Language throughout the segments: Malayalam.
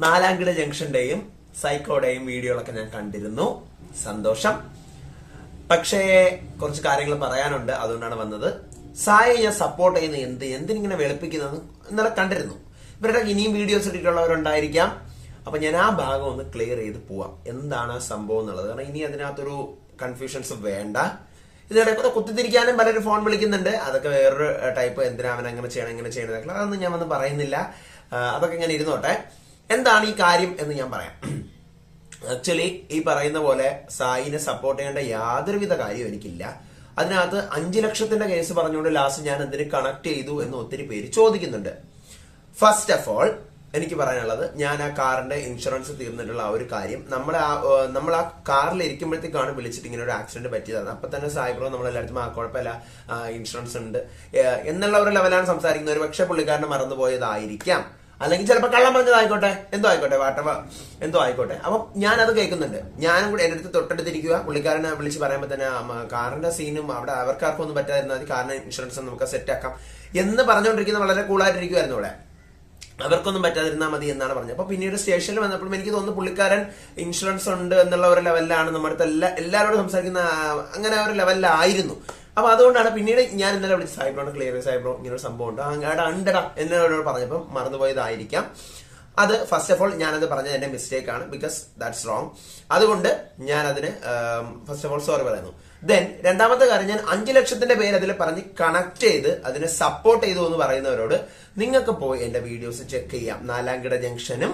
നാലാംകിട ജംഗ്ഷന്റെയും സൈക്കോടെയും വീഡിയോകളൊക്കെ ഞാൻ കണ്ടിരുന്നു. സന്തോഷം. പക്ഷേ കുറച്ച് കാര്യങ്ങൾ പറയാനുണ്ട്. അതുകൊണ്ടാണ് വന്നത്. സായെ ഞാൻ സപ്പോർട്ട് ചെയ്യുന്ന എന്ത് എന്തിനിങ്ങനെ വെളുപ്പിക്കുന്നത് ഇന്നലെ കണ്ടിരുന്നു. ഇവരുടെ ഇനിയും വീഡിയോസ് ഇട്ടിട്ടുള്ളവരുണ്ടായിരിക്കാം. അപ്പൊ ഞാൻ ആ ഭാഗം ഒന്ന് ക്ലിയർ ചെയ്ത് പോവാം. എന്താണ് ആ സംഭവം എന്നുള്ളത്? കാരണം ഇനി അതിനകത്തൊരു കൺഫ്യൂഷൻസ് വേണ്ട. ഇതിനിടെ കൂടെ കുത്തിത്തിരിക്കാനും പലരും ഫോൺ വിളിക്കുന്നുണ്ട്. അതൊക്കെ വേറൊരു ടൈപ്പ് എന്തിനാ അവൻ അങ്ങനെ ചെയ്യണം ഇങ്ങനെ ചെയ്യണം അതൊന്നും ഞാൻ വന്ന് പറയുന്നില്ല. അതൊക്കെ ഇങ്ങനെ ഇരുന്നോട്ടെ. എന്താണ് ഈ കാര്യം എന്ന് ഞാൻ പറയാം. ആക്ച്വലി ഈ പറയുന്ന പോലെ സായിനെ സപ്പോർട്ട് ചെയ്യേണ്ട യാതൊരുവിധ കാര്യവും എനിക്കില്ല. അതിനകത്ത് അഞ്ചു ലക്ഷത്തിന്റെ കേസ് പറഞ്ഞുകൊണ്ട് ലാസ്റ്റ് ഞാൻ എന്തിന് കണക്ട് ചെയ്തു എന്ന് ഒത്തിരി പേര് ചോദിക്കുന്നുണ്ട്. ഫസ്റ്റ് ഓഫ് ഓൾ എനിക്ക് പറയാനുള്ളത് ഞാൻ ആ കാറിന്റെ ഇൻഷുറൻസ് തീർന്നിട്ടുള്ള ആ ഒരു കാര്യം. നമ്മൾ ആ നമ്മൾ ആ കാറിൽ ഇരിക്കുമ്പോഴത്തേക്കാണ് വിളിച്ചിട്ട് ഇങ്ങനെ ഒരു ആക്സിഡന്റ് പറ്റിയതാണ്. അപ്പൊ തന്നെ സായിബ്രോ നമ്മളെല്ലായിടത്തും ആ കുഴപ്പമില്ല ഇൻഷുറൻസ് ഉണ്ട്. എന്നുള്ള ഒരു ലെവലാണ് സംസാരിക്കുന്നത്. ഒരു പക്ഷെ പുള്ളിക്കാരനെ മറന്നുപോയതായിരിക്കാം. അല്ലെങ്കിൽ ചിലപ്പോൾ കള്ളം പറഞ്ഞതായിക്കോട്ടെ എന്തോ ആയിക്കോട്ടെ വാട്ടവ എന്തോ ആയിക്കോട്ടെ. അപ്പം ഞാൻ അത് കേൾക്കുന്നുണ്ട്. ഞാനും കൂടെ എന്റെ അടുത്ത് തൊട്ടടുത്തിരിക്കുക. പുള്ളിക്കാരനെ വിളിച്ച് പറയുമ്പോൾ തന്നെ കാറിന്റെ സീനും അവിടെ അവർക്കാർക്കും ഒന്നും പറ്റാതിരുന്നാൽ മതി. കാറിന്റെ ഇൻഷുറൻസ് നമുക്ക് സെറ്റ് ആക്കാം. എന്ന് പറഞ്ഞുകൊണ്ടിരിക്കുന്ന വളരെ കൂളായിട്ടിരിക്കുമായിരുന്നു ഇവിടെ. അവർക്കൊന്നും പറ്റാതിരുന്നാൽ മതി എന്നാണ് പറഞ്ഞത്. അപ്പൊ പിന്നീട് സ്റ്റേഷനിൽ വന്നപ്പോഴും എനിക്ക് തോന്നുന്നു പുള്ളിക്കാരൻ ഇൻഷുറൻസ് ഉണ്ട് എന്നുള്ള ഒരു ലെവലിലാണ് നമ്മുടെ എല്ലാ എല്ലാവരോടും സംസാരിക്കുന്ന അങ്ങനെ ഒരു ലെവലിലായിരുന്നു അപ്പൊ അതുകൊണ്ടാണ് പിന്നീട് ഞാൻ ഇന്നലെ വിളിച്ച് സാഹിബ്രോണ് ക്ലിയർ ഇങ്ങനെ ഒരു സംഭവം ഉണ്ട്. അങ്ങാടെ ഉണ്ടടാ എന്നോട് പറഞ്ഞപ്പോൾ മറന്നുപോയതായിരിക്കാം. അത് ഫസ്റ്റ് ഓഫ് ഓൾ ഞാനത് പറഞ്ഞത് എന്റെ മിസ്റ്റേക്ക് ആണ് ബിക്കോസ് ദാറ്റ്സ് റോങ് അതുകൊണ്ട് ഞാൻ അതിന് ഫസ്റ്റ് ഓഫ് ഓൾ സോറി പറയുന്നു. ദെൻ രണ്ടാമത്തെ കാര്യം ഞാൻ അഞ്ചു ലക്ഷത്തിന്റെ പേര് അതിൽ പറഞ്ഞ് കണക്ട് ചെയ്ത് അതിനെ സപ്പോർട്ട് ചെയ്തു എന്ന് പറയുന്നവരോട് നിങ്ങൾക്ക് പോയി എന്റെ വീഡിയോസ് ചെക്ക് ചെയ്യാം. നാലാംകിട ജംഗ്ഷനും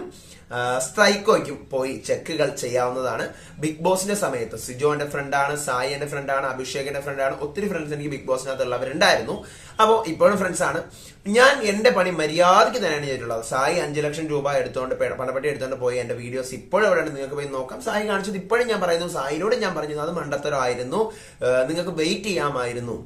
സ്ട്രൈക്കോയ്ക്കും പോയി ചെക്കുകൾ ചെയ്യാവുന്നതാണ്. ബിഗ് ബോസിന്റെ സമയത്ത് സിജോന്റെ ഫ്രണ്ടാണ് സായി എന്റെ ഫ്രണ്ടാണ് അഭിഷേകിന്റെ ഫ്രണ്ടാണ് ഒത്തിരി ഫ്രണ്ട്സ് എനിക്ക് ബിഗ് ബോസിനകത്തുള്ളവരുണ്ടായിരുന്നു അപ്പോൾ ഇപ്പോഴും ഫ്രണ്ട്സ് ആണ്. ഞാൻ എന്റെ പണി മര്യാദയ്ക്ക് തന്നെയാണ് ചെയ്തിട്ടുള്ളത്. സായി അഞ്ചു ലക്ഷം രൂപ എടുത്തുകൊണ്ട് പണപ്പെട്ടി എടുത്തുകൊണ്ട് പോയി എന്റെ വീഡിയോസ് ഇപ്പോഴും എവിടെ നിങ്ങൾക്ക് പോയി നോക്കാം. സായി കാണിച്ചത് ഇപ്പോഴും ഞാൻ പറയുന്നു സായിനോട് ഞാൻ പറഞ്ഞത് അത് മണ്ടത്തരമായിരുന്നു. നിങ്ങൾക്ക് വെയിറ്റ് ചെയ്യാമായിരുന്നു.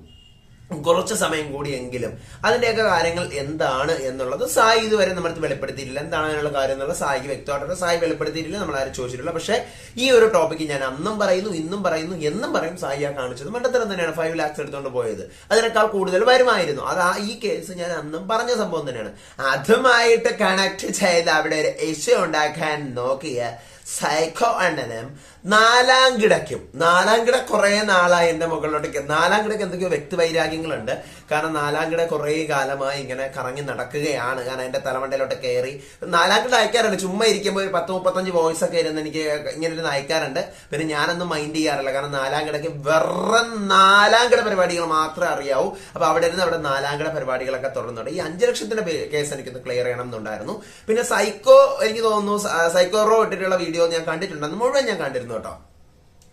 കുറച്ച് സമയം കൂടിയെങ്കിലും അതിന്റെയൊക്കെ കാര്യങ്ങൾ എന്താണ് എന്നുള്ളത് സായി ഇതുവരെ നമ്മൾ വെളിപ്പെടുത്തിയിട്ടില്ല. എന്താണ് അതിനുള്ള കാര്യം എന്നുള്ളത് സായിക്ക് വ്യക്തമായിട്ടുള്ള സായി വെളിപ്പെടുത്തിയിട്ടില്ല നമ്മൾ ആരും ചോദിച്ചിട്ടില്ല. പക്ഷേ ഈ ഒരു ടോപ്പിക്ക് ഞാൻ അന്നും പറയുന്നു ഇന്നും പറയുന്നു എന്നും പറയും സായി ആ കാണിച്ചത്. മണ്ടത്തരം തന്നെയാണ് ഫൈവ് ലാക്സ് എടുത്തുകൊണ്ട് പോയത്. അതിനേക്കാൾ കൂടുതൽ വരുമായിരുന്നു. അത് ആ ഈ കേസ് ഞാൻ അന്നും പറഞ്ഞ സംഭവം തന്നെയാണ്. അതുമായിട്ട് കണക്ട് ചെയ്ത് അവിടെ ഒരു ഇഷ്യൂ ഉണ്ടാക്കാൻ നോക്കിയ സൈക്കോ അണ്ണനും നാലാം കിടക്കും. നാലാം കിട കുറെ നാളായി എന്റെ മുകളിലോട്ടേക്ക്. നാലാം കിടക്ക് എന്തൊക്കെയോ വ്യക്തി വൈരാഗ്യങ്ങളുണ്ട് കാരണം നാലാം കിട കുറെ കാലമായി ഇങ്ങനെ കറങ്ങി നടക്കുകയാണ്. കാരണം എന്റെ തലമണ്ടയിലോട്ട് കയറി. നാലാം കിട അയക്കാറുണ്ട്. ചുമ്മാ ഇരിക്കുമ്പോൾ ഒരു പത്ത് മുപ്പത്തഞ്ച് വോയിസ് ഒക്കെ ഇരുന്ന് എനിക്ക് ഇങ്ങനെ ഒരു അയക്കാറുണ്ട്. പിന്നെ ഞാനൊന്നും മൈൻഡ് ചെയ്യാറില്ല. കാരണം നാലാം കിടക്ക് വെറും നാലാം കിട പരിപാടികൾ മാത്രമേ അറിയാവൂ. അപ്പൊ അവിടെ ഇരുന്ന് അവിടെ നാലാം കിട പരിപാടികളൊക്കെ തുടർന്നുണ്ട്. ഈ അഞ്ചു ലക്ഷത്തിന്റെ പേ- കേസ് എനിക്കൊന്ന് ക്ലിയർ ചെയ്യണം എന്നുണ്ടായിരുന്നു. പിന്നെ സൈക്കോ എനിക്ക് തോന്നുന്നു സൈക്കോറോ ഇട്ടിട്ടുള്ള വീഡിയോ ഞാൻ കണ്ടിട്ടുണ്ട് അത് മുഴുവൻ ഞാൻ കണ്ടിരുന്നു. കേട്ടോ.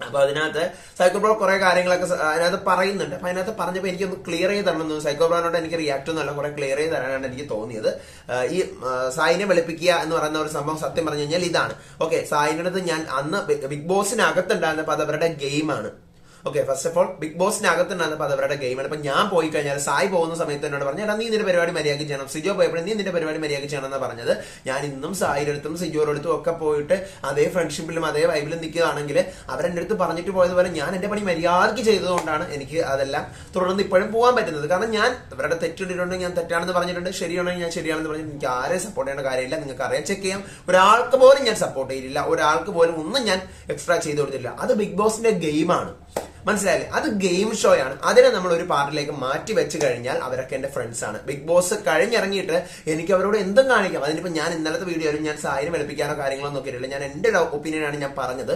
അപ്പൊ അതിനകത്ത് സൈക്കോ ബ്രോ കുറെ കാര്യങ്ങളൊക്കെ അതിനകത്ത് പറയുന്നുണ്ട്. അപ്പൊ അതിനകത്ത് പറഞ്ഞപ്പോൾ എനിക്കൊന്ന് ക്ലിയർ ചെയ്ത് തരണമെന്ന് സൈക്കോ ബ്രോനോട് എനിക്ക് റിയാക്ട് ഒന്നുമല്ല. കുറെ ക്ലിയർ ചെയ്ത് തരാനാണ് എനിക്ക് തോന്നിയത്. ഈ സായിനെ വെളുപ്പിക്കുക എന്ന് പറയുന്ന ഒരു സംഭവം സത്യം പറഞ്ഞു കഴിഞ്ഞാൽ ഇതാണ്. ഓക്കെ സായിനടുത്ത് ഞാൻ അന്ന് ബിഗ് ബോസിനകത്തുണ്ടായിരുന്നപ്പോൾ അത് അവരുടെ ഗെയിമാണ്. Okay first of all big ബോസിനകത്തുണ്ടായിരുന്നപ്പോൾ അത് അവരുടെ ഗെയിമാണ് ഇപ്പൊ ഞാൻ പോയി കഴിഞ്ഞാൽ സായി പോകുന്ന സമയത്ത് എന്നോട് പറഞ്ഞു എടാ നീ നിന്റെ പരിപാടി മര്യാദയ്ക്ക് ചെയ്യണം. സിജോ പോയപ്പോഴും നീ നിന്റെ പരിപാടി മര്യാദയ്ക്ക് ചെയ്യണം എന്ന് പറഞ്ഞത്. ഞാൻ ഇന്നും സായിയുടെ അടുത്തും സിജോയുടെ അടുത്തും ഒക്കെ പോയിട്ട് അതേ ഫ്രണ്ട്ഷിപ്പിലും അതേ വൈബിലും നിൽക്കുകയാണെങ്കിൽ അവരെന്റെ അടുത്ത് പറഞ്ഞിട്ട് പോയതുപോലെ ഞാൻ എന്റെ പണി മര്യാദയ്ക്ക് ചെയ്തതുകൊണ്ടാണ് എനിക്ക് അതെല്ലാം തുടർന്ന് ഇപ്പോഴും പോകാൻ പറ്റുന്നത്. കാരണം ഞാൻ അവരുടെ തെറ്റിട്ടിട്ടുണ്ടെങ്കിൽ ഞാൻ തെറ്റാണെന്ന് പറഞ്ഞിട്ടുണ്ട്. ശരിയാണെങ്കിൽ ഞാൻ ശരിയാണെന്ന് പറഞ്ഞിട്ട് എനിക്ക് ആരെ സപ്പോർട്ട് ചെയ്യേണ്ട കാര്യമില്ല. നിങ്ങൾക്ക് അറിയാം ചെക്ക് ചെയ്യാം. ഒരാൾക്ക് പോലും ഞാൻ സപ്പോർട്ട് ചെയ്തില്ല ഒരാൾക്ക് പോലും ഒന്നും ഞാൻ എക്സ്ട്രാ ചെയ്തു കൊടുത്തില്ല അത് ബിഗ് ബോസിന്റെ ഗെയിമാണ് മനസ്സിലായില്ലേ? അത് ഗെയിം ഷോ ആണ് അതിനെ നമ്മൾ ഒരു പാർട്ടിലേക്ക് മാറ്റി വെച്ച് കഴിഞ്ഞാൽ അവരൊക്കെ എന്റെ ഫ്രണ്ട്സ് ആണ്. ബിഗ് ബോസ് കഴിഞ്ഞിറങ്ങിയിട്ട് എനിക്ക് അവരോട് എന്തും കാണിക്കാം. അതിനിപ്പോ ഞാൻ ഇന്നലത്തെ വീഡിയോയിൽ ഞാൻ സായിനെ വെളുപ്പിക്കാനോ കാര്യങ്ങളോ നോക്കിയിട്ടില്ല. ഞാൻ എന്റെ ഒപ്പീനിയൻ ആണ് ഞാൻ പറഞ്ഞത്.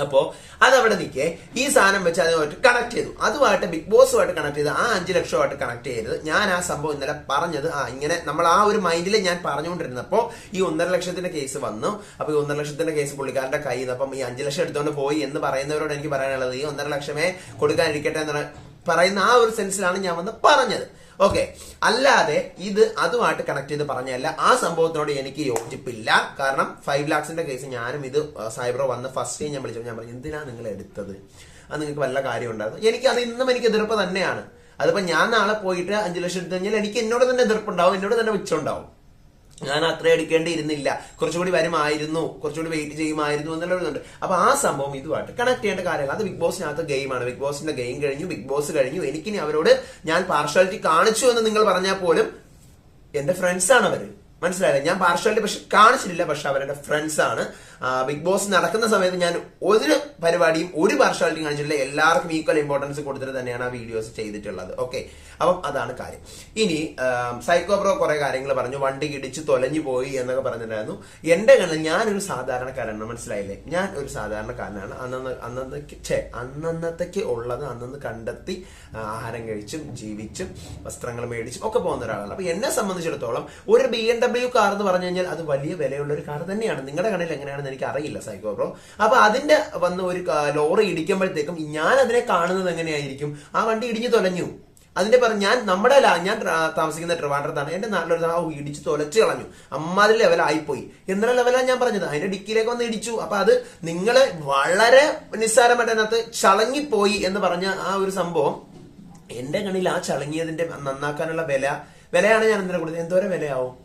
അപ്പോ അതവിടെ നിൽക്കേ. ഈ സാധനം വെച്ച് അതുമായിട്ട് കണക്ട് ചെയ്തു. അതുമായിട്ട് ബിഗ് ബോസുമായിട്ട് കണക്ട് ചെയ്ത്. ആ അഞ്ചു ലക്ഷമായിട്ട് കണക്ട് ചെയ്തത് ഞാൻ ആ സംഭവം ഇന്നലെ പറഞ്ഞത് ആ ഇങ്ങനെ നമ്മൾ ആ ഒരു മൈൻഡിൽ ഞാൻ പറഞ്ഞുകൊണ്ടിരുന്നപ്പോ ഈ ഒന്നര ലക്ഷത്തിന്റെ കേസ് വന്നു. അപ്പൊ ഈ ഒന്നര ലക്ഷത്തിന്റെ കേസ് പുള്ളിക്കാരന്റെ കയ്യിൽ നിന്ന് അപ്പം ഈ അഞ്ചു ലക്ഷം എടുത്തുകൊണ്ട് പോയി എന്ന് പറയുന്നവരോട് എനിക്ക് പറയാനുള്ളത് ഈ ഒന്നര ലക്ഷമേ കൊടുക്കാനിരിക്കട്ടെ എന്ന് പറയുന്ന ആ ഒരു സെൻസിലാണ് ഞാൻ വന്ന് പറഞ്ഞത്. ഓക്കെ അല്ലാതെ ഇത് അതുമായിട്ട് കണക്ട് ചെയ്ത് പറഞ്ഞല്ല ആ സംഭവത്തിനോട് എനിക്ക് യോജിപ്പില്ല. കാരണം ഫൈവ് ലാക്സിന്റെ കേസ് ഞാനും ഇത് സൈബറോ വന്ന് ഫസ്റ്റ് ഞാൻ വിളിച്ചപ്പോൾ ഞാൻ പറഞ്ഞു എന്തിനാണ് നിങ്ങൾ എടുത്തത്? അത് നിങ്ങൾക്ക് വല്ല കാര്യം ഉണ്ടായിരുന്നു? എനിക്ക് അത് ഇന്നും എനിക്ക് എതിർപ്പ് തന്നെയാണ്. അതിപ്പോ ഞാൻ നാളെ പോയിട്ട് അഞ്ചു ലക്ഷം എടുത്തു കഴിഞ്ഞാൽ എനിക്ക് എന്നോട് തന്നെ എതിർപ്പുണ്ടാവും എന്നോട് തന്നെ മിച്ചമുണ്ടാവും. ഞാൻ അത്ര എടുക്കേണ്ടിയിരുന്നില്ല. കുറച്ചുകൂടി വരുമായിരുന്നു. കുറച്ചുകൂടി വെയിറ്റ് ചെയ്യുമായിരുന്നു എന്നുള്ളതുണ്ട് അപ്പൊ ആ സംഭവം ഇതുമായിട്ട് കണക്ട് ചെയ്യേണ്ട കാര്യമല്ല. അത് ബിഗ് ബോസിനകത്ത് ഗെയിമാണ് ബിഗ് ബോസിന്റെ ഗെയിം കഴിഞ്ഞു. ബിഗ് ബോസ് കഴിഞ്ഞു. എനിക്കിനി അവരോട് ഞാൻ പാർഷ്വാലിറ്റി കാണിച്ചു എന്ന് നിങ്ങൾ പറഞ്ഞാൽ പോലും എന്റെ ഫ്രണ്ട്സ് ആണ് അവർ. മനസ്സിലായില്ലേ? ഞാൻ പാർഷ്വാലിറ്റി പക്ഷെ കാണിച്ചിട്ടില്ല പക്ഷെ അവരുടെ ഫ്രണ്ട്സ് ആണ്. ബിഗ് ബോസ് നടക്കുന്ന സമയത്ത് ഞാൻ ഒരു പരിപാടിയും ഒരു പാർഷ്വാലിറ്റി കാണിച്ചിട്ടില്ല. എല്ലാവർക്കും ഈക്വൽ ഇമ്പോർട്ടൻസ് കൊടുത്തിട്ട് തന്നെയാണ് ആ വീഡിയോസ് ചെയ്തിട്ടുള്ളത്. ഓക്കെ അപ്പം അതാണ് കാര്യം. ഇനി സൈക്കോബ്രോ കുറെ കാര്യങ്ങൾ പറഞ്ഞു. വണ്ടി ഇടിച്ച് തൊലഞ്ഞു പോയി എന്നൊക്കെ പറഞ്ഞിട്ടുണ്ടായിരുന്നു. എന്റെ കണ്ണിൽ ഞാനൊരു സാധാരണക്കാരനാണ്. മനസ്സിലായില്ലേ? ഞാൻ ഒരു സാധാരണക്കാരനാണ്. അന്നന്ന് അന്നത്തേക്ക് ഛേ അന്നന്നത്തേക്ക് ഉള്ളത് അന്നന്ന് കണ്ടെത്തി ആഹാരം കഴിച്ചും ജീവിച്ചും വസ്ത്രങ്ങൾ മേടിച്ചും ഒക്കെ പോകുന്ന ഒരാളാണ്. അപ്പൊ എന്നെ സംബന്ധിച്ചിടത്തോളം ഒരു ബി എം ഡബ്ല്യു കാർ എന്ന് പറഞ്ഞു കഴിഞ്ഞാൽ അത് വലിയ വിലയുള്ള ഒരു കാർ തന്നെയാണ്. നിങ്ങളുടെ കണ്ണിൽ എങ്ങനെയാണെന്ന് എനിക്ക് അറിയില്ല സൈക്കോ ബ്രോ അപ്പൊ അതിന്റെ വന്ന് ഒരു ലോറി ഇടിക്കുമ്പോഴത്തേക്കും ഞാൻ അതിനെ കാണുന്നത് എങ്ങനെയായിരിക്കും? ആ വണ്ടി ഇടിഞ്ഞു തൊലഞ്ഞു. അതിന്റെ പറഞ്ഞ ഞാൻ നമ്മുടെ ഞാൻ താമസിക്കുന്ന ട്രിവാൻഡ്രത്താണ്. എന്റെ നാട്ടിലൊരു ആ ഇടിച്ച് തൊലച്ച് കളഞ്ഞു. അമ്മാതിരി ലെവലായിപ്പോയി എന്നുള്ള ലെവലാണ് ഞാൻ പറഞ്ഞത്. അതിന്റെ ഡിക്കിയിലേക്ക് വന്ന് ഇടിച്ചു. അപ്പൊ അത് നിങ്ങൾ വളരെ നിസ്സാരമായിട്ട് അതിനകത്ത് ചളങ്ങിപ്പോയി എന്ന് പറഞ്ഞ ആ ഒരു സംഭവം എന്റെ കണ്ണിൽ ആ ചളങ്ങിയതിന്റെ നന്നാക്കാനുള്ള വില വിലയാണ് ഞാൻ എന്തിനാ കൊടുത്തത്? എന്തോരം വിലയാവും?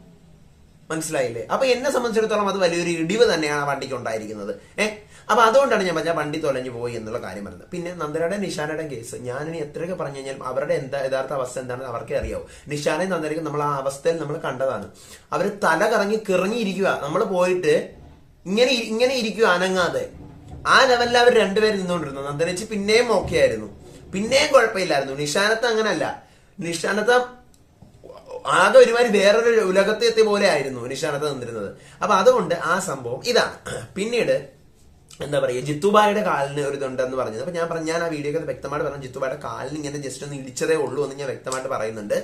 മനസ്സിലായില്ലേ? അപ്പൊ എന്നെ സംബന്ധിച്ചിടത്തോളം അത് വലിയൊരു ഇടിവ് തന്നെയാണ് ആ വണ്ടിക്ക് ഉണ്ടായിരിക്കുന്നത്. ഏഹ് അപ്പൊ അതുകൊണ്ടാണ് ഞാൻ പറഞ്ഞ വണ്ടി തൊലഞ്ഞു പോയി എന്നുള്ള കാര്യം പറഞ്ഞത്. പിന്നെ നന്ദനയുടെ നിഷാനയുടെ കേസ്. ഞാനിനി എത്രയൊക്കെ പറഞ്ഞു കഴിഞ്ഞാൽ അവരുടെ എന്താ യഥാർത്ഥ അവസ്ഥ എന്താണെന്ന് അവർക്ക് അറിയാവും. നിഷാനയും നന്ദനയ്ക്ക് നമ്മൾ ആ അവസ്ഥയിൽ നമ്മൾ കണ്ടതാണ്. അവർ തല കറങ്ങി കിറങ്ങിയിരിക്കുക നമ്മൾ പോയിട്ട് ഇങ്ങനെ ഇങ്ങനെ ഇരിക്കുക അനങ്ങാതെ. ആ ലെവലിൽ അവർ രണ്ടുപേരും നിന്നുകൊണ്ടിരുന്നു. നന്ദനച്ച് പിന്നെയും ഓക്കെ ആയിരുന്നു പിന്നെയും കുഴപ്പമില്ലായിരുന്നു. നിഷാനത്ത് അങ്ങനല്ല. നിഷാനത്ത് ആകെ ഒരുമാതിരി വേറൊരു ഉലകത്തെ എത്തിയ പോലെ ആയിരുന്നു നിഷാനത്ത് നിന്നിരുന്നത് അപ്പൊ അതുകൊണ്ട് ആ സംഭവം ഇതാണ്. പിന്നീട് എന്താ പറയുക ജിത്തുബായുടെ കാലിന് ഒരു ഇതുണ്ടെന്ന് പറഞ്ഞത്. അപ്പൊ ഞാൻ പറഞ്ഞു ഞാൻ ആ വീഡിയോ വ്യക്തമായിട്ട് പറഞ്ഞു ജിത്തുബായുടെ കാലിന് ഇങ്ങനെ ജസ്റ്റ് ഒന്ന് ഇടിച്ചതേ ഉള്ളൂ എന്ന് ഞാൻ വ്യക്തമായിട്ട് പറയുന്നുണ്ട്.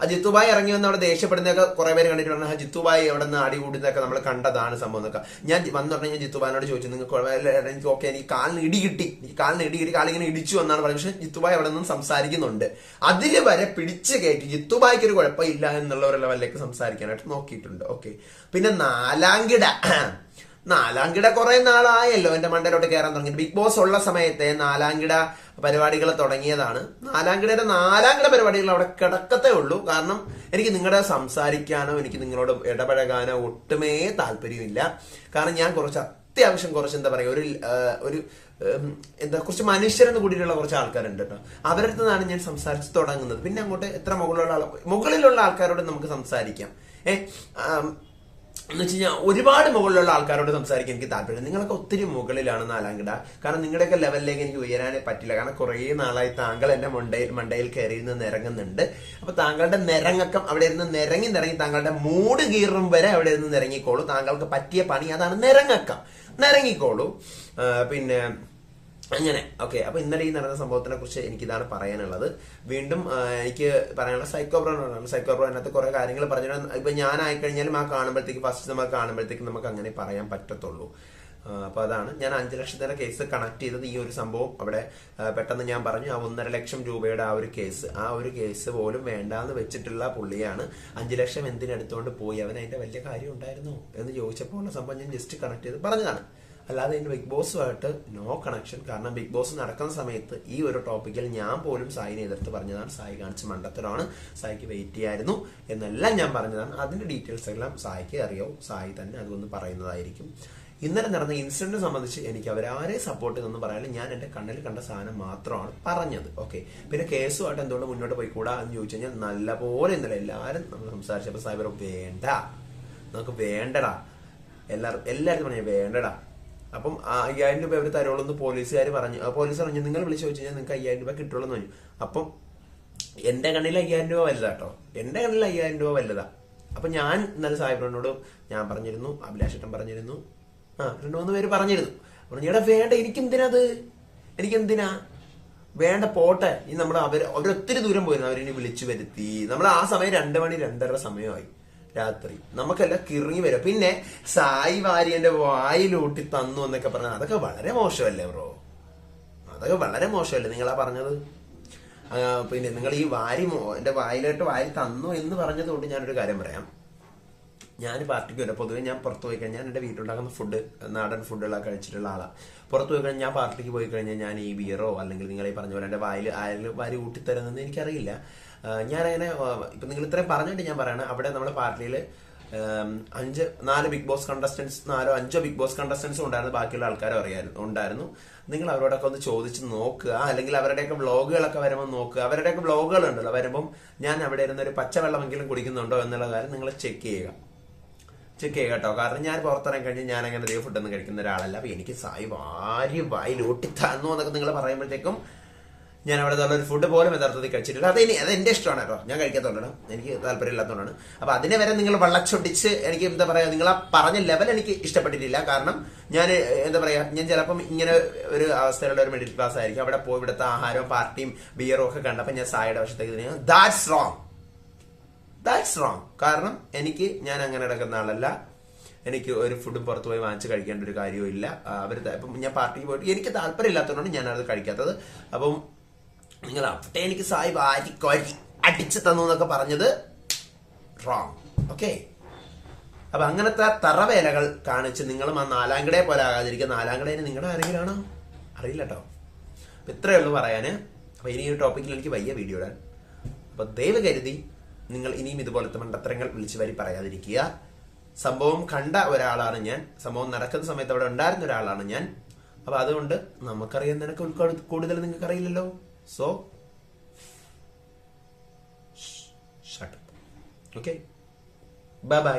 ആ ജിത്തുബായി ഇറങ്ങി വന്ന് അവിടെ ദേഷ്യപ്പെടുന്നതൊക്കെ കുറെ പേര് കണ്ടിട്ടുണ്ട്. ആ ജിത്തുബായി അവിടെ നിന്ന് അടി കൂടുന്നതൊക്കെ നമ്മൾ കണ്ടതാണ് സംഭവം എന്നൊക്കെ. ഞാൻ വന്നു പറഞ്ഞാൽ ഞാൻ ജിത്തുബാനോട് ചോദിച്ചു നിങ്ങൾക്ക് എനിക്ക് ഓക്കെ എനിക്ക് കാലിന് ഇടി കിട്ടി. എനിക്ക് കാലിന് ഇടി കിട്ടി കാലിങ്ങനെ ഇടിച്ചു എന്നാണ് പറയുന്നത്. പക്ഷെ ജിത്തുബായി അവിടെ നിന്നും സംസാരിക്കുന്നുണ്ട്. അതിൽ വരെ പിടിച്ച് കയറ്റി ജിത്തുബായിക്ക് ഒരു കുഴപ്പമില്ല എന്നുള്ള ഒരു ലെവലിലേക്ക് സംസാരിക്കാനായിട്ട് നോക്കിയിട്ടുണ്ട്. ഓക്കെ. പിന്നെ നാലാംകിട. നാലാംകിട കുറെ നാളായല്ലോ എന്റെ മണ്ടയിലോട്ട് കയറാൻ തുടങ്ങി. ബിഗ് ബോസ് ഉള്ള സമയത്തെ നാലാംകിട പരിപാടികൾ തുടങ്ങിയതാണ്. നാലാംകിടയുടെ നാലാംകിട പരിപാടികൾ അവിടെ കിടക്കത്തേ ഉള്ളൂ. കാരണം എനിക്ക് നിങ്ങളുടെ സംസാരിക്കാനോ എനിക്ക് നിങ്ങളോട് ഇടപഴകാനോ ഒട്ടുമേ താല്പര്യമില്ല. കാരണം ഞാൻ കുറച്ച് അത്യാവശ്യം കുറച്ച് എന്താ പറയുക ഒരു ഒരു എന്താ കുറച്ച് മനുഷ്യരെന്ന് കൂടിയിട്ടുള്ള കുറച്ച് ആൾക്കാരുണ്ട് കേട്ടോ. അവരുടെ നിന്നാണ് ഞാൻ സംസാരിച്ച് തുടങ്ങുന്നത്. പിന്നെ അങ്ങോട്ട് എത്ര മുകളിലുള്ള ആൾ മുകളിലുള്ള ആൾക്കാരോട് നമുക്ക് സംസാരിക്കാം. ഏഹ് എന്ന് വെച്ച് കഴിഞ്ഞാൽ ഒരുപാട് മുകളിലുള്ള ആൾക്കാരോട് സംസാരിക്കാൻ എനിക്ക് താല്പര്യം നിങ്ങളൊക്കെ ഒത്തിരി മുകളിലാണ് നാലാംകിട കാരണം നിങ്ങളുടെയൊക്കെ ലെവലിലേക്ക് എനിക്ക് ഉയരാനേ പറ്റില്ല. കാരണം കുറേ നാളായി താങ്കൾ എന്റെ മണ്ടയിൽ മണ്ടയിൽ കയറി നിന്ന് നിരങ്ങുന്നുണ്ട്. അപ്പൊ താങ്കളുടെ നിരങ്ങക്കം അവിടെ ഇരുന്ന് നിരങ്ങി നിരങ്ങി താങ്കളുടെ മൂട് കീറും വരെ അവിടെ ഇരുന്ന് നിരങ്ങിക്കോളൂ. താങ്കൾക്ക് പറ്റിയ പണി അതാണ് നിരങ്ങക്കം. നിരങ്ങിക്കോളൂ. ആ, പിന്നെ അങ്ങനെ ഓക്കെ അപ്പൊ ഇന്നലെ ഈ നടന്ന സംഭവത്തിനെ കുറിച്ച് എനിക്ക് ഇതാണ് പറയാനുള്ളത്. വീണ്ടും എനിക്ക് പറയാനുള്ള സൈക്കോബ്രോ സൈക്കോബ്രോ അതിനകത്ത് കുറെ കാര്യങ്ങൾ പറഞ്ഞു ഇപ്പൊ ഞാൻ ആയിക്കഴിഞ്ഞാലും ആ കാണുമ്പോഴത്തേക്ക് ഫസ്റ്റ് നമ്മൾ കാണുമ്പോഴത്തേക്ക് നമുക്ക് അങ്ങനെ പറയാൻ പറ്റത്തുള്ളൂ. അപ്പോൾ അപ്പൊ അതാണ്. ഞാൻ അഞ്ചു ലക്ഷത്തിന്റെ കേസ് കണക്ട് ചെയ്തത് ഈ ഒരു സംഭവം. അവിടെ പെട്ടെന്ന് ഞാൻ പറഞ്ഞു ആ ഒന്നര ലക്ഷം രൂപയുടെ ആ ഒരു കേസ് ആ ഒരു കേസ് പോലും വേണ്ടാന്ന് വെച്ചിട്ടുള്ള പുള്ളിയാണ്. അഞ്ചു ലക്ഷം എന്തിനെടുത്തോണ്ട് പോയി? അവൻ അതിന്റെ വലിയ കാര്യം ഉണ്ടായിരുന്നു? എന്ന് ചോദിച്ചപ്പോൾ ഉള്ള സംഭവം ഞാൻ ജസ്റ്റ് കണക്ട് ചെയ്ത് പറഞ്ഞതാണ്. അല്ലാതെ ഇതിന് ബിഗ് ബോസുമായിട്ട് നോ കണക്ഷൻ കാരണം ബിഗ് ബോസ് നടക്കുന്ന സമയത്ത് ഈ ഒരു ടോപ്പിക്കിൽ ഞാൻ പോലും സായിനെ എതിർത്ത് പറഞ്ഞതാണ്. സായി കാണിച്ച മണ്ടത്തരമാണ്. സായിക്ക് വെയിറ്റ് ചെയ്യായിരുന്നു. എന്നെല്ലാം ഞാൻ പറഞ്ഞതാണ്. അതിന്റെ ഡീറ്റെയിൽസ് എല്ലാം സായിക്ക് അറിയാവും. സായി തന്നെ അതൊന്ന് പറയുന്നതായിരിക്കും. ഇന്നലെ നടന്ന ഇൻസിഡന്റ് സംബന്ധിച്ച് എനിക്ക് അവരാരെ സപ്പോർട്ട് ചെയ്തെന്ന് പറയാനും ഞാൻ എന്റെ കണ്ണിൽ കണ്ട സാധനം മാത്രമാണ് പറഞ്ഞത്. ഓക്കെ പിന്നെ കേസുമായിട്ട് എന്തുകൊണ്ട് മുന്നോട്ട് പോയിക്കൂടാ എന്ന് ചോദിച്ചു കഴിഞ്ഞാൽ നല്ലപോലെ ഇന്നലെ എല്ലാവരും നമ്മൾ സംസാരിച്ചപ്പോൾ സാഹിബ് വേണ്ട. നമുക്ക് വേണ്ടടാ. എല്ലാവരും എല്ലാവരും പറഞ്ഞു വേണ്ടടാ. അപ്പം അയ്യായിരം രൂപ അവർ തരുള്ളൂ എന്ന് പോലീസുകാർ പറഞ്ഞു പോലീസ് പറഞ്ഞു നിങ്ങൾ വിളിച്ചു ചോദിച്ചു കഴിഞ്ഞാൽ നിങ്ങൾക്ക് അയ്യായിരം രൂപ കിട്ടുള്ളൂ എന്ന് പറഞ്ഞു. അപ്പം എന്റെ കണ്ണിൽ അയ്യായിരം രൂപ വലുതാ കേട്ടോ എന്റെ കണ്ണിൽ അയ്യായിരം രൂപ വലുതാ. അപ്പൊ ഞാൻ ഇന്നലെ സാഹിബിനോട് ഞാൻ പറഞ്ഞിരുന്നു അഭിലാഷേട്ടൻ പറഞ്ഞിരുന്നു. ആ രണ്ടു മൂന്ന് പേര് പറഞ്ഞിരുന്നു. പറഞ്ഞു എടാ വേണ്ട എനിക്കെന്തിനത്? എനിക്കെന്തിനാ? വേണ്ട പോട്ടെ. ഇനി നമ്മൾ അവർ അവരൊത്തിരി ദൂരം പോയിരുന്നു അവരിനി വിളിച്ചു വരുത്തി. നമ്മൾ ആ സമയം രണ്ട് മണി രണ്ടര സമയമായി. രാത്രി. നമുക്കെല്ലാം കിറങ്ങി വരും. പിന്നെ സായി വാര്യന്റെ വായിലൂട്ടി തന്നു എന്നൊക്കെ പറഞ്ഞാൽ അതൊക്കെ വളരെ മോശമല്ലേ ബ്രോ? അതൊക്കെ വളരെ മോശമല്ലേ നിങ്ങളാ പറഞ്ഞത്? പിന്നെ നിങ്ങൾ ഈ വാരി എന്റെ വായിലോട്ട് വാരി തന്നു എന്ന് പറഞ്ഞതുകൊണ്ട് ഞാനൊരു കാര്യം പറയാം. ഞാൻ പാർട്ടിക്ക് വരാം. പൊതുവെ ഞാൻ പുറത്തു പോയി കഴിഞ്ഞാൽ എന്റെ വീട്ടിലുണ്ടാക്കുന്ന ഫുഡ് നാടൻ ഫുഡുകളൊക്കെ കഴിച്ചിട്ടുള്ള ആളാണ് പുറത്തു പോയി കഴിഞ്ഞാൽ ഞാൻ പാർട്ടിക്ക് പോയി കഴിഞ്ഞാൽ ഞാൻ ഈ ബിയറോ അല്ലെങ്കിൽ നിങ്ങൾ പറഞ്ഞ പോലെ എന്റെ വായിൽ ആരെങ്കിലും വാരി ഊട്ടിത്തരുന്നെന്ന് എനിക്കറിയില്ല. ഞാനങ്ങനെ ഇപ്പൊ നിങ്ങൾ ഇത്രയും പറഞ്ഞിട്ട് ഞാൻ പറയണ. അവിടെ നമ്മുടെ പാർട്ടിയിൽ അഞ്ച് നാല് ബിഗ് ബോസ് കണ്ടസ്റ്റൻസ് നാലോ അഞ്ചോ ബിഗ് ബോസ് കണ്ടസ്റ്റൻസും ഉണ്ടായിരുന്നു. ബാക്കിയുള്ള ആൾക്കാരും അറിയായിരുന്നു ഉണ്ടായിരുന്നു. നിങ്ങൾ അവരോടൊക്കെ ഒന്ന് ചോദിച്ച് നോക്കുക. അല്ലെങ്കിൽ അവരുടെയൊക്കെ വ്ളോഗുകളൊക്കെ വരുമ്പോൾ നോക്കുക. അവരുടെയൊക്കെ വ്ളോഗുകൾ ഉണ്ടല്ലോ. വരുമ്പം ഞാൻ അവിടെ ഇരുന്ന് ഒരു പച്ചവെള്ളമെങ്കിലും കുടിക്കുന്നുണ്ടോ എന്നുള്ള കാര്യം നിങ്ങൾ ചെക്ക് ചെയ്യുക. ചെക്ക് ചെയ്യുക കേട്ടോ. കാരണം ഞാൻ പുറത്തിറങ്ങി കഴിഞ്ഞ് ഞാൻ അങ്ങനെ ഫുഡ് ഫുഡൊന്നും കഴിക്കുന്ന ഒരാളല്ല. അപ്പൊ എനിക്ക് സായി വാരി വായി ഒട്ടി തന്നു എന്നൊക്കെ നിങ്ങൾ പറയുമ്പോഴത്തേക്കും ഞാൻ അവിടെ നിന്നുള്ള ഒരു ഫുഡ് പോലും യഥാർത്ഥത്തിൽ കഴിച്ചിട്ടില്ല. അത് അത് എന്റെ ഇഷ്ടമാണ് കേട്ടോ. ഞാൻ കഴിക്കാത്തതുകൊണ്ടാണ് എനിക്ക് താല്പര്യമില്ലാത്തതുകൊണ്ടാണ് അപ്പൊ അതിനെ വരെ നിങ്ങൾ വള്ളച്ചൊടിച്ച് എനിക്ക് എന്താ പറയാ നിങ്ങൾ ആ പറഞ്ഞ ലെവൽ എനിക്ക് ഇഷ്ടപ്പെട്ടിട്ടില്ല. കാരണം ഞാൻ എന്താ പറയാ ഞാൻ ചിലപ്പം ഇങ്ങനെ ഒരു അവസ്ഥയിലുള്ള ഒരു മിഡിൽ ക്ലാസ് ആയിരിക്കും. അവിടെ പോയി ഇവിടുത്തെ ആഹാരവും പാർട്ടിയും ബിയറും ഒക്കെ കണ്ടപ്പോൾ ഞാൻ സായുടെ വശത്തേക്ക് ദാറ്റ്സ് റോങ് ദാറ്റ്സ് റോങ് കാരണം എനിക്ക് ഞാൻ അങ്ങനെ നടക്കുന്ന ആളല്ല. എനിക്ക് ഒരു ഫുഡും പുറത്ത് പോയി വാങ്ങിച്ച് കഴിക്കേണ്ട ഒരു കാര്യവും ഇല്ല. അവർ ഇപ്പം ഞാൻ പാർട്ടിക്ക് പോയിട്ട് എനിക്ക് താല്പര്യമില്ലാത്തതുകൊണ്ട് ഞാനത് കഴിക്കാത്തത്. അപ്പം നിങ്ങൾ അവിടെ എനിക്ക് സായി വാരി കോരി അടിച്ചു തന്നു എന്നൊക്കെ പറഞ്ഞത് റോങ് ഓക്കെ അപ്പൊ അങ്ങനത്തെ തറവേലകൾ കാണിച്ച് നിങ്ങളും ആ നാലാങ്കടയെ പോലെ ആകാതിരിക്കുക. നാലാങ്കടേന് നിങ്ങളുടെ ആരെങ്കിലാണോ? അറിയില്ല കേട്ടോ അപ്പൊ ഇത്രയേ ഉള്ളൂ പറയാന്. അപ്പൊ ഇനി ഈ ടോപ്പിക്കിൽ എനിക്ക് വയ്യ വീഡിയോ ഇടാൻ. അപ്പൊ ദയവ് കരുതി നിങ്ങൾ ഇനിയും ഇതുപോലത്തെ മണ്ടത്തരങ്ങൾ വിളിച്ചു വരി പറയാതിരിക്കുക. സംഭവം കണ്ട ഒരാളാണ് ഞാൻ. സംഭവം നടക്കുന്ന സമയത്ത് അവിടെ ഉണ്ടായിരുന്ന ഒരാളാണ് ഞാൻ. അപ്പൊ അതുകൊണ്ട് നമുക്കറിയാൻ നിനക്ക് കൂടുതൽ നിങ്ങൾക്ക് അറിയില്ലല്ലോ so shut okay bye bye